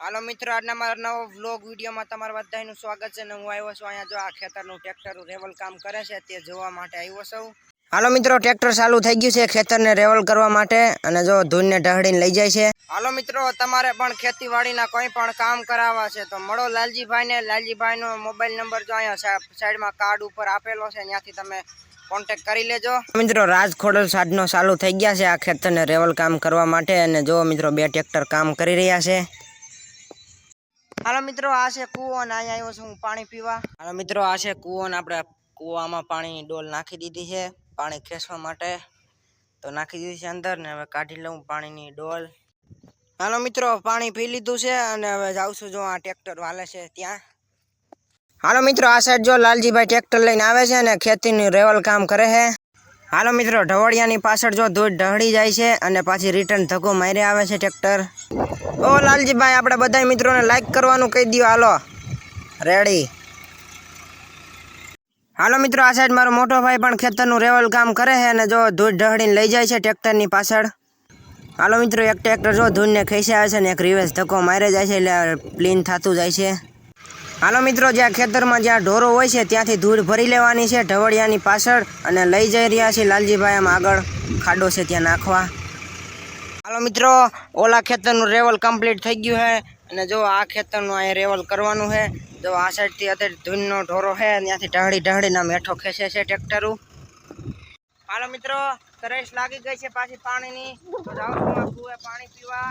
હાલો મિત્રો, આજના મારા નવો વ્લોગ વિડીયોમાં તમારા બધાનું સ્વાગત છે ને હું આવ્યો છું અહીંયા જો આ ખેતરનું ટ્રેક્ટર રેવલ કામ કરે છે તે જોવા માટે આવ્યો છું. હાલો મિત્રો ટ્રેક્ટર ચાલુ થઈ ગયું છે ખેતરને રેવલ કરવા માટે અને જો ધૂળને ઢહડીને લઈ જાય છે. હાલો મિત્રો, તમારે પણ ખેતીવાડીના કોઈ પણ કામ કરાવવા છે તો મળો લાલજીભાઈને. લાલજીભાઈનો મોબાઈલ નંબર જો અહીંયા સાઈડમાં કાર્ડ ઉપર આપેલો છે, ત્યાંથી તમે કોન્ટેક્ટ કરી લેજો. મિત્રો, રાજખોડલ સાધનો ચાલુ થઈ ગયા છે આ ખેતરને રેવલ કામ કરવા માટે અને જો મિત્રો બે ટ્રેક્ટર કામ કરી રહ્યા છે. હાલો મિત્રો, આ છે કૂવો ને અહીંયા આવ્યો છું હું પાણી પીવા. હાલો મિત્રો, આ છે કૂવો ને આપણે કૂવામાં પાણીની ડોલ નાખી દીધી છે, પાણી ખેંચવા માટે. તો નાખી દીધી છે અંદર ને હવે કાઢી લઉં પાણીની ડોલ. હાલો મિત્રો, પાણી પી લીધું છે અને હવે જાઉં છું જો આ ટ્રેક્ટર વાલે છે ત્યાં. હાલો મિત્રો, આ સાઈડ જો લાલજીભાઈ ટ્રેક્ટર લઈને આવે છે અને ખેતીનું રેવલ કામ કરે છે. હાલો મિત્રો, ઢવળિયાની પાછળ જો ધૂળ ઢળી જાય છે અને પાછી રિટર્ન ધક્કો મારી આવે છે ટ્રેક્ટર ઓ લાલજીભાઈ, આપણે બધા મિત્રોને લાઈક કરવાનું કહી દો હાલો. રેડી હાલો મિત્રો, આ સાઈડ મારો મોટો ભાઈ પણ ખેતરનું રેવલ કામ કરે છે અને જો ધૂળ ઢહળીને લઈ જાય છે ટ્રેક્ટરની પાછળ. હાલો મિત્રો, એક ટ્રેક્ટર જો ધૂળને ખેંચી આવે છે ને એક રિવેસ ધક્કો મારે જાય છે એટલે પ્લીન થતું જાય છે. હાલો મિત્રો, જ્યાં ખેતરમાં જ્યાં ઢોરો હોય છે, ત્યાંથી ધૂળ ભરી લેવાની છે. ઢવળિયાની પાછળ અને લઈ જઈ રહ્યા છે લાલજીભાઈ. આમ આગળ ખાડો છે ત્યાં નાખવા. હાલો મિત્રો, ઓલા ખેતરનું રેવલ કમ્પ્લીટ થઈ ગયું છે. અને જો આ ખેતરનું અહીંયા રેવલ કરવાનું છે જો આ સાઈડથી અત્યારે ધૂળનો ઢોરો છે ત્યાંથી ઢહળી ઢહળીને આમ હેઠો ખેંચે છે ટ્રેક્ટરું. હાલો મિત્રો તરેશ લાગી ગઈ છે પાછી પાણીની. પાણી પીવા.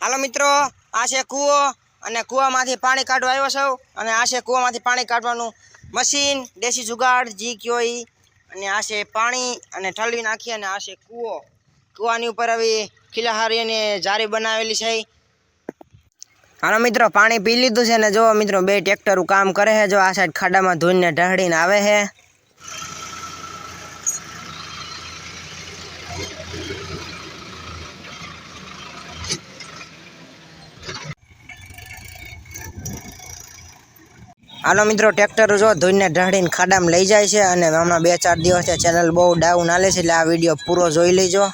હાલો મિત્રો, આ છે કૂવો. અને કૂવામાંથી પાણી કાઢવા આવ્યો સૌ અને આ છે કૂવામાંથી પાણી કાઢવાનું મશીન, દેશી જુગાડ જી કયો અને આ છે પાણી અને ઠલવી નાખી અને આ છે કૂવો. કૂવાની ઉપર આવી ખીલાહારી અને જારી બનાવેલી છે. હાલો મિત્રો, પાણી પી લીધું છે ને જો મિત્રો, બે ટ્રેક્ટરું કામ કરે છે. જો આ સાઈડ ખાડામાં ધોઈને ઢહડીને આવે છે. હાલો મિત્રો ટ્રેક્ટર જો ધોઈને ઢાળીને ખાડામાં લઈ જાય છે અને હમણાં બે ચાર દિવસથી ચેનલ બહુ ડાઉન હાલે છે એટલે આ વીડિયો પૂરો જોઈ લેજો.